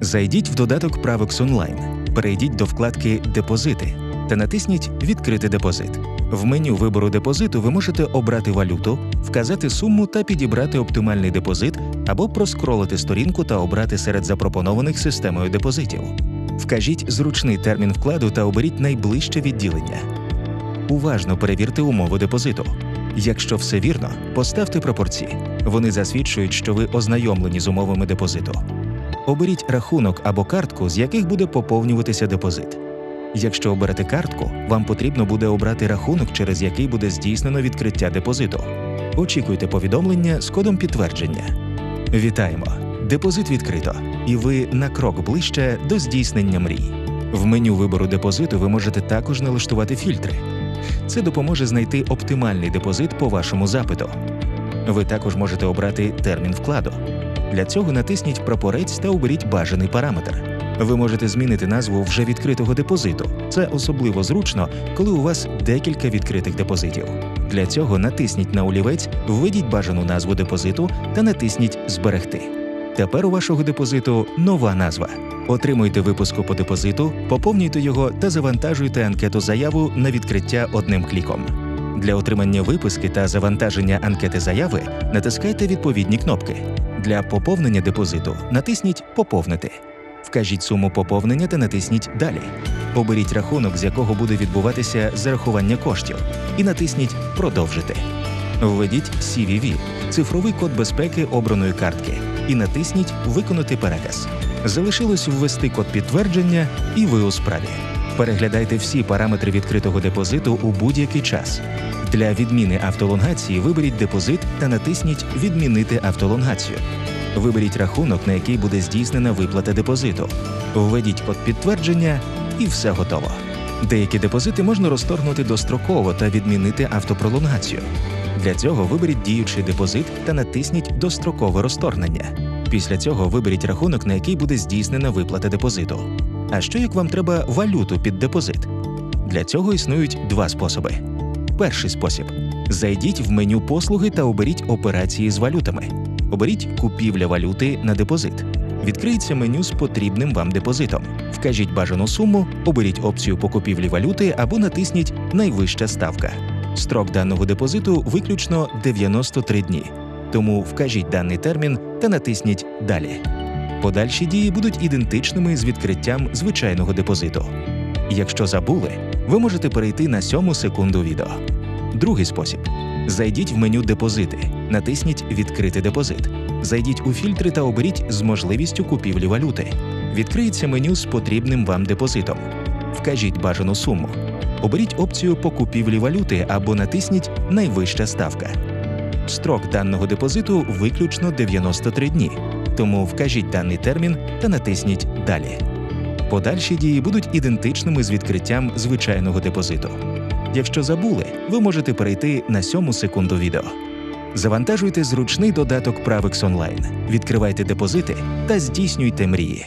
Зайдіть в додаток Правекс Онлайн, перейдіть до вкладки Депозити та натисніть Відкрити депозит. В меню вибору депозиту ви можете обрати валюту, вказати суму та підібрати оптимальний депозит або проскролити сторінку та обрати серед запропонованих системою депозитів. Вкажіть зручний термін вкладу та оберіть найближче відділення. Уважно перевірте умови депозиту. Якщо все вірно, поставте пропорції. Вони засвідчують, що ви ознайомлені з умовами депозиту. Оберіть рахунок або картку, з яких буде поповнюватися депозит. Якщо оберете картку, вам потрібно буде обрати рахунок, через який буде здійснено відкриття депозиту. Очікуйте повідомлення з кодом підтвердження. Вітаємо! Депозит відкрито, і ви на крок ближче до здійснення мрій. В меню вибору депозиту ви можете також налаштувати фільтри. Це допоможе знайти оптимальний депозит по вашому запиту. Ви також можете обрати термін вкладу. Для цього натисніть прапорець та оберіть бажаний параметр. Ви можете змінити назву вже відкритого депозиту. Це особливо зручно, коли у вас декілька відкритих депозитів. Для цього натисніть на олівець, введіть бажану назву депозиту та натисніть Зберегти. Тепер у вашого депозиту нова назва. Отримуйте випуску по депозиту, поповнюйте його та завантажуйте анкету заяву на відкриття одним кліком. Для отримання виписки та завантаження анкети заяви натискайте відповідні кнопки. Для поповнення депозиту натисніть Поповнити. Вкажіть суму поповнення та натисніть Далі. Оберіть рахунок, з якого буде відбуватися зарахування коштів, і натисніть Продовжити. Введіть CVV – цифровий код безпеки обраної картки, і натисніть Виконати переказ. Залишилось ввести код підтвердження, і ви у справі. Переглядайте всі параметри відкритого депозиту у будь-який час. Для відміни автолонгації виберіть депозит та натисніть Відмінити автолонгацію. Виберіть рахунок, на який буде здійснена виплата депозиту. Введіть код підтвердження і все готово. Деякі депозити можна розторгнути достроково та відмінити автопролонгацію. Для цього виберіть діючий депозит та натисніть Дострокове розторгнення. Після цього виберіть рахунок, на який буде здійснена виплата депозиту. А що як вам треба валюту під депозит? Для цього існують два способи. Перший спосіб: зайдіть в меню послуги та оберіть операції з валютами. Оберіть купівля валюти на депозит. Відкриється меню з потрібним вам депозитом. Вкажіть бажану суму, оберіть опцію по купівлі валюти або натисніть Найвища ставка. Строк даного депозиту виключно 93 дні. Тому вкажіть даний термін та натисніть Далі. Подальші дії будуть ідентичними з відкриттям звичайного депозиту. Якщо забули, ви можете перейти на сьому секунду відео. Другий спосіб: зайдіть в меню Депозити, натисніть Відкрити депозит. Зайдіть у фільтри та оберіть з можливістю купівлі валюти. Відкриється меню з потрібним вам депозитом. Вкажіть бажану суму. Оберіть опцію по купівлі валюти або натисніть Найвища ставка. Строк даного депозиту виключно 93 дні, тому вкажіть даний термін та натисніть Далі. Подальші дії будуть ідентичними з відкриттям звичайного депозиту. Якщо забули, ви можете перейти на сьому секунду відео. Завантажуйте зручний додаток Правекс Онлайн, відкривайте депозити та здійснюйте мрії.